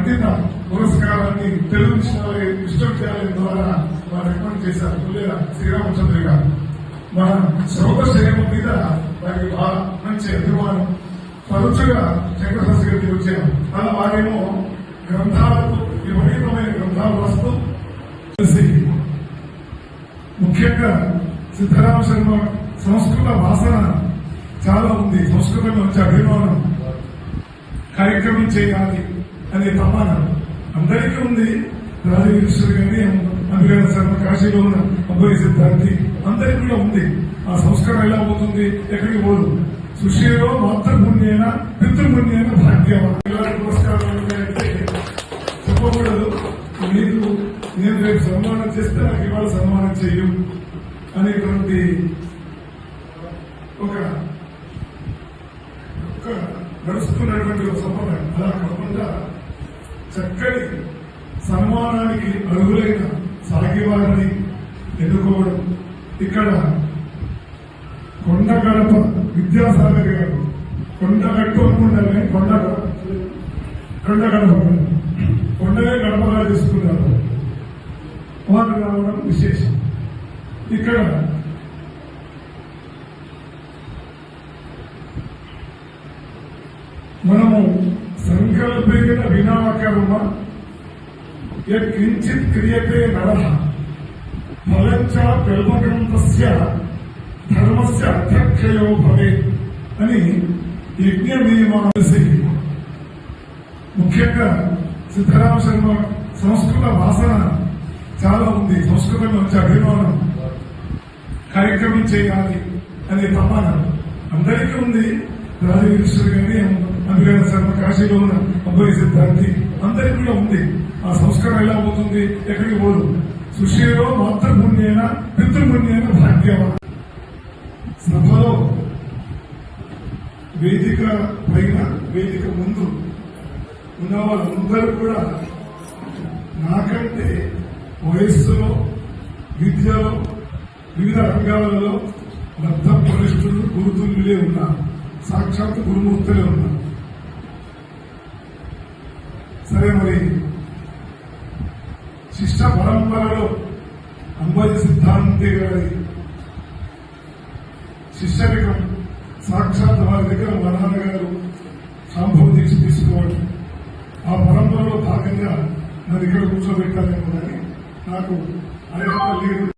అత్యంత పురస్కారాన్ని తెలుగు విశ్వవిద్యాలయం ద్వారా వారు రికమెండ్ చేశారు. పుల్లెల శ్రీరామచంద్ర గారు. మన శ్రోత శ్రేమ మీద వారికి బాగా మంచి అభిమానం తరచుగా శంకరశాస్త్రి గారికి వచ్చాను అలా వారేమో గ్రంథాలకు విపరీతమైన గ్రంథాలు రాస్తూ కలిసి ముఖ్యంగా సిద్ధరామ శర్మ సంస్కృత వాసన చాలా ఉంది. సంస్కృతం మంచి అభిమానం. కార్యక్రమం చేయాలి. అనే తపన అందరికీ ఉంది. రాజవీరేశ్వరి కానీ అంబికా శర్మ కాశీలో ఉన్న అబ్బాయి సిద్ధార్థి అందరికీ కూడా ఉంది. ఆ సంస్కారం ఎలా పోతుంది? ఎక్కడికి పోదు? సుశీలో మాతృపుణ్యైన పితృపుణ్యైన భాగ్యం పురస్కారాలు చెప్పకూడదు. నీకు నేను రేపు సన్మానం చేస్తే నాకు ఇవాళ సన్మానం చేయు అనేటువంటి ఒక ఒక నడుస్తున్నటువంటి ఒక సంప్రదాయం. అలా కాకుండా చక్కటి సన్మానానికి అర్హులైన సాగివారిని ఎన్నుకోవడం. ఇక్కడ కొండ గడప విద్యాసాగర్ గారు కొండ గట్టు అనుకుంటారు కొండ కొండ గడప కొండలే గడపగా తీసుకున్నారు. వారు రావడం విశేషం. ఇక్కడ మనము సంకల్పేన వినాకర్మ కించిత్ క్రియతే నర ఫలంచ కల్పకంతస్య ధర్మస్య అధ్యక్షయో భవే అని యజ్ఞ నియమాసి ముఖ్యంగా సిద్ధరామ శర్మ సంస్కృత వాసన చాలా ఉంది సంస్కృతం నుంచి అభిమానం. కార్యక్రమం చేయాలి అనే తపన అందరికీ ఉంది. రాజవీరేశ్వరి గారి అంబికా శర్మ కాశీలో ఉన్న అబ్బాయి సిద్ధాంతి అందరికీ కూడా ఉంది. ఆ సంస్కారం ఎలా పోతుంది? ఎక్కడికి పోదు? సుశీలో మాతృపుణ్యేన పితృపుణ్యేన భాగ్యమ సభలో వేదిక పైన వేదిక ముందు ఉన్న వాళ్ళందరూ కూడా నాకంటే వయస్సులో విద్యలో వివిధ రంగాలలో లబ్ధ పరిష్ఠులు గురుతుల్యులే ఉన్నారు. సాక్షాత్ గురుమూర్తులే ఉన్నారు. సరే మరి. శిష్ట పరంపరలో అంబాజీ సిద్ధాంతి గారి శిష్యరికం సాక్షాత్ వారి దగ్గర మా నాన్నగారు సాంభవ దీక్ష తీసుకోవడం ఆ పరంపరలో భాగంగా నన్ను ఇక్కడ కూర్చోబెట్టాలేమో కానీ నాకు అర్హత లేదు